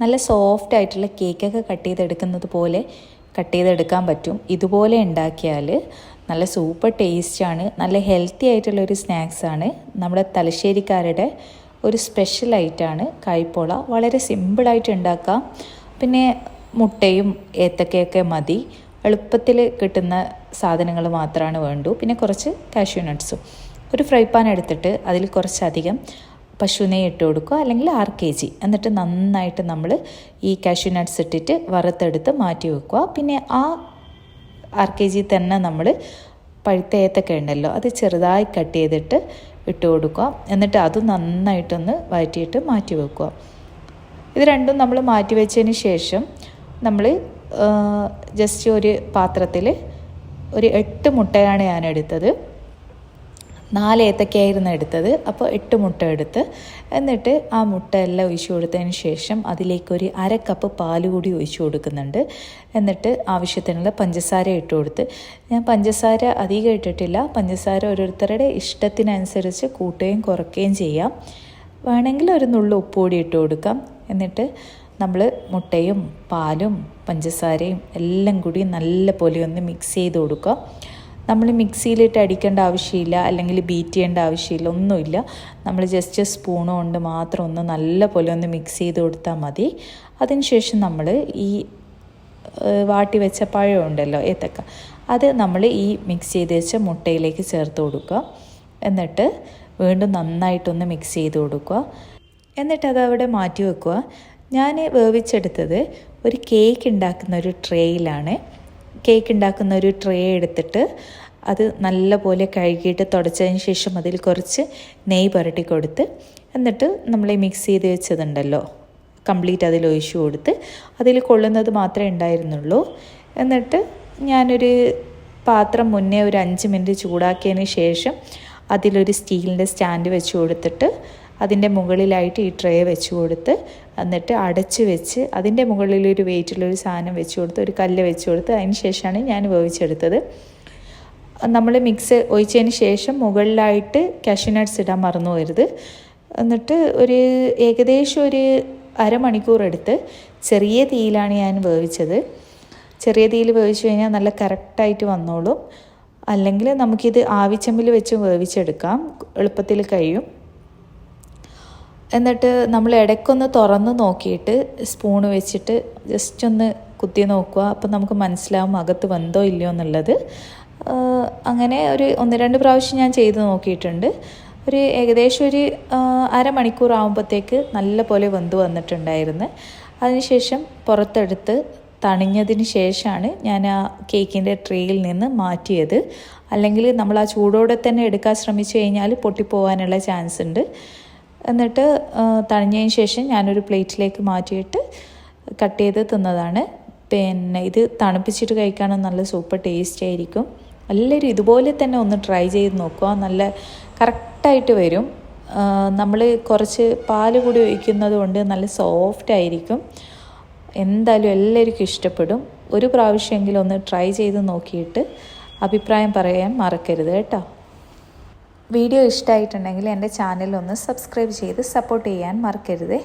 നല്ല സോഫ്റ്റ് ആയിട്ടുള്ള കേക്കൊക്കെ കട്ട് ചെയ്തെടുക്കുന്നത് പോലെ കട്ട് ചെയ്തെടുക്കാൻ പറ്റും. ഇതുപോലെ ഉണ്ടാക്കിയാൽ നല്ല സൂപ്പർ ടേസ്റ്റാണ് നല്ല ഹെൽത്തി ആയിട്ടുള്ള ഒരു സ്നാക്സാണ് നമ്മുടെ തലശ്ശേരിക്കാരുടെ ഒരു സ്പെഷ്യൽ ഐറ്റാണ് കായ്പോള വളരെ സിമ്പിളായിട്ട് ഉണ്ടാക്കാം. പിന്നെ മുട്ടയും ഏത്തക്കയൊക്കെ മതി. എളുപ്പത്തിൽ കിട്ടുന്ന സാധനങ്ങൾ മാത്രമാണ് വേണ്ടു. പിന്നെ കുറച്ച് കാഷ്യൂ നട്ട്സും ഒരു ഫ്രൈ പാൻ എടുത്തിട്ട് അതിൽ കുറച്ചധികം പശു നെയ്യ് ഇട്ട് കൊടുക്കുക അല്ലെങ്കിൽ ആറ് കെ ജി. എന്നിട്ട് നന്നായിട്ട് നമ്മൾ ഈ കാഷ്യൂ നട്ട്സ് ഇട്ടിട്ട് വറുത്തെടുത്ത് മാറ്റി വെക്കുക. പിന്നെ ആ ആർ കെ ജി തന്നെ നമ്മൾ പഴുത്ത ഏത്തക്ക ഉണ്ടല്ലോ അത് ചെറുതായി കട്ട് ചെയ്തിട്ട് ഇട്ട് കൊടുക്കുക. എന്നിട്ട് അത് നന്നായിട്ടൊന്ന് വഴറ്റിയിട്ട് മാറ്റി വെക്കുക. ഇത് രണ്ടും നമ്മൾ മാറ്റി വെച്ചതിന് ശേഷം നമ്മൾ ജസ്റ്റ് ഒരു പാത്രത്തിൽ ഒരു എട്ട് മുട്ടയാണ് ഞാൻ എടുത്തത്. നാല് ഏത്തക്കയായിരുന്നു എടുത്തത്. അപ്പോൾ എട്ട് മുട്ട എടുത്ത്. എന്നിട്ട് ആ മുട്ട എല്ലാം ഒഴിച്ചു കൊടുത്തതിന് ശേഷം അതിലേക്ക് ഒരു അര കപ്പ് പാൽ കൂടി ഒഴിച്ചു കൊടുക്കുന്നുണ്ട്. എന്നിട്ട് ആവശ്യത്തിനുള്ള പഞ്ചസാര ഇട്ട് കൊടുത്ത്. ഞാൻ പഞ്ചസാര അധികം ഇട്ടിട്ടില്ല. പഞ്ചസാര ഓരോരുത്തരുടെ ഇഷ്ടത്തിനനുസരിച്ച് കൂട്ടുകയും കുറയ്ക്കുകയും ചെയ്യാം. വേണമെങ്കിൽ ഒരു നുള്ളു കൂടി ഇട്ട് കൊടുക്കാം. എന്നിട്ട് നമ്മൾ മുട്ടയും പാലും പഞ്ചസാരയും എല്ലാം കൂടി നല്ല പോലെ ഒന്ന് മിക്സ് ചെയ്ത് കൊടുക്കുക നമ്മൾ മിക്സിയിലിട്ട് അടിക്കേണ്ട ആവശ്യമില്ല അല്ലെങ്കിൽ ബീറ്റ് ചെയ്യേണ്ട ആവശ്യമില്ല ഒന്നുമില്ല. നമ്മൾ ജസ്റ്റ് സ്പൂൺ കൊണ്ട് മാത്രം ഒന്ന് നല്ല പോലെ ഒന്ന് മിക്സ് ചെയ്ത് കൊടുത്താൽ മതി. അതിനുശേഷം നമ്മൾ ഈ വാട്ടി വെച്ച പഴം ഉണ്ടല്ലോ ഏത്തക്ക. അത് നമ്മൾ ഈ മിക്സ് ചെയ്ത് വെച്ച മുട്ടയിലേക്ക് ചേർത്ത് കൊടുക്കുക. എന്നിട്ട് വീണ്ടും നന്നായിട്ടൊന്ന് മിക്സ് ചെയ്ത് കൊടുക്കുക. എന്നിട്ട് അത് അവിടെ മാറ്റി വെക്കുക. ഞാൻ വേവിച്ചെടുത്തത് ഒരു കേക്ക് ഉണ്ടാക്കുന്ന ഒരു ട്രേയിലാണ് കേക്ക് ഉണ്ടാക്കുന്ന ഒരു ട്രേ എടുത്തിട്ട് അത് നല്ലപോലെ കഴുകിയിട്ട് തുടച്ചതിന് ശേഷം അതിൽ കുറച്ച് നെയ്യ് പുരട്ടി കൊടുത്ത് എന്നിട്ട് നമ്മൾ മിക്സ് ചെയ്ത് വെച്ചതുണ്ടല്ലോ. കംപ്ലീറ്റ് അതിൽ ഒഴിച്ചു കൊടുത്ത് അതിൽ കൊള്ളുന്നത് മാത്രമേ ഉണ്ടായിരുന്നുള്ളൂ. എന്നിട്ട് ഞാനൊരു പാത്രം മുന്നേ ഒരു അഞ്ച് മിനിറ്റ് ചൂടാക്കിയതിന് ശേഷം അതിലൊരു സ്റ്റീലിന്റെ സ്റ്റാൻഡ് വെച്ച് കൊടുത്തിട്ട് അതിന്റെ മുകളിലായിട്ട് ഈ ട്രേ വെച്ച് കൊടുത്ത് എന്നിട്ട് അടച്ചു വെച്ച് അതിന്റെ മുകളിലൊരു വെയിറ്റുള്ളൊരു സാധനം വെച്ച് കൊടുത്ത് ഒരു കല്ല് വെച്ച് കൊടുത്ത് അതിന് ശേഷമാണ് ഞാൻ വേവിച്ചെടുത്തത്. നമ്മൾ മിക്സ് ഒഴിച്ചതിന് ശേഷം മുകളിലായിട്ട് കാഷ്യൂനട്ട്സ് ഇടാൻ മറന്നു പോരുത് എന്നിട്ട് ഒരു ഏകദേശം ഒരു അരമണിക്കൂർ എടുത്ത് ചെറിയ തീയിലാണ് ഞാൻ വേവിച്ചത്. ചെറിയ തീയിൽ വേവിച്ചു കഴിഞ്ഞാൽ നല്ല കറക്റ്റായിട്ട് വന്നോളും. അല്ലെങ്കിൽ നമുക്കിത് ആവിച്ചമ്പിൽ വെച്ച് വേവിച്ചെടുക്കാം. എളുപ്പത്തിൽ കഴിയും. എന്നിട്ട് നമ്മൾ ഇടയ്ക്കൊന്ന് തുറന്ന് നോക്കിയിട്ട് സ്പൂണ് വെച്ചിട്ട് ജസ്റ്റ് ഒന്ന് കുത്തി നോക്കുക. അപ്പം നമുക്ക് മനസ്സിലാവും അകത്ത് വന്തോ ഇല്ലയോ എന്നുള്ളത്. അങ്ങനെ ഒരു ഒന്ന് രണ്ട് പ്രാവശ്യം ഞാൻ ചെയ്ത് നോക്കിയിട്ടുണ്ട്. ഒരു ഏകദേശം ഒരു അരമണിക്കൂർ ആകുമ്പോഴത്തേക്ക് നല്ല പോലെ വെന്ത് വന്നിട്ടുണ്ടായിരുന്നു. അതിനുശേഷം പുറത്തെടുത്ത് തണിഞ്ഞതിന് ശേഷമാണ് ഞാൻ ആ കേക്കിന്റെ ട്രേയിൽ നിന്ന് മാറ്റിയത്. അല്ലെങ്കിൽ നമ്മൾ ആ ചൂടോടെ തന്നെ എടുക്കാൻ ശ്രമിച്ചു കഴിഞ്ഞാൽ പൊട്ടിപ്പോവാനുള്ള ചാൻസ് ഉണ്ട്. എന്നിട്ട് തണിഞ്ഞതിന് ശേഷം ഞാനൊരു പ്ലേറ്റിലേക്ക് മാറ്റിയിട്ട് കട്ട് ചെയ്ത് തിന്നതാണ്. പിന്നെ ഇത് തണുപ്പിച്ചിട്ട് കഴിക്കാനും നല്ല സൂപ്പർ ടേസ്റ്റ് ആയിരിക്കും. എല്ലാവരും ഇതുപോലെ തന്നെ ഒന്ന് ട്രൈ ചെയ്ത് നോക്കുക. നല്ല കറക്റ്റായിട്ട് വരും. നമ്മൾ കുറച്ച് പാൽ കൂടി ഒഴിക്കുന്നത് കൊണ്ട് നല്ല സോഫ്റ്റ് ആയിരിക്കും. എന്തായാലും എല്ലാവർക്കും ഇഷ്ടപ്പെടും. ഒരു പ്രാവശ്യമെങ്കിലും ഒന്ന് ട്രൈ ചെയ്ത് നോക്കിയിട്ട് അഭിപ്രായം പറയാൻ മറക്കരുത് കേട്ടോ. വീഡിയോ ഇഷ്ടമായിട്ടുണ്ടെങ്കിൽ എന്റെ ചാനലൊന്ന് സബ്സ്ക്രൈബ് ചെയ്ത് സപ്പോർട്ട് ചെയ്യാൻ മറക്കരുതേ.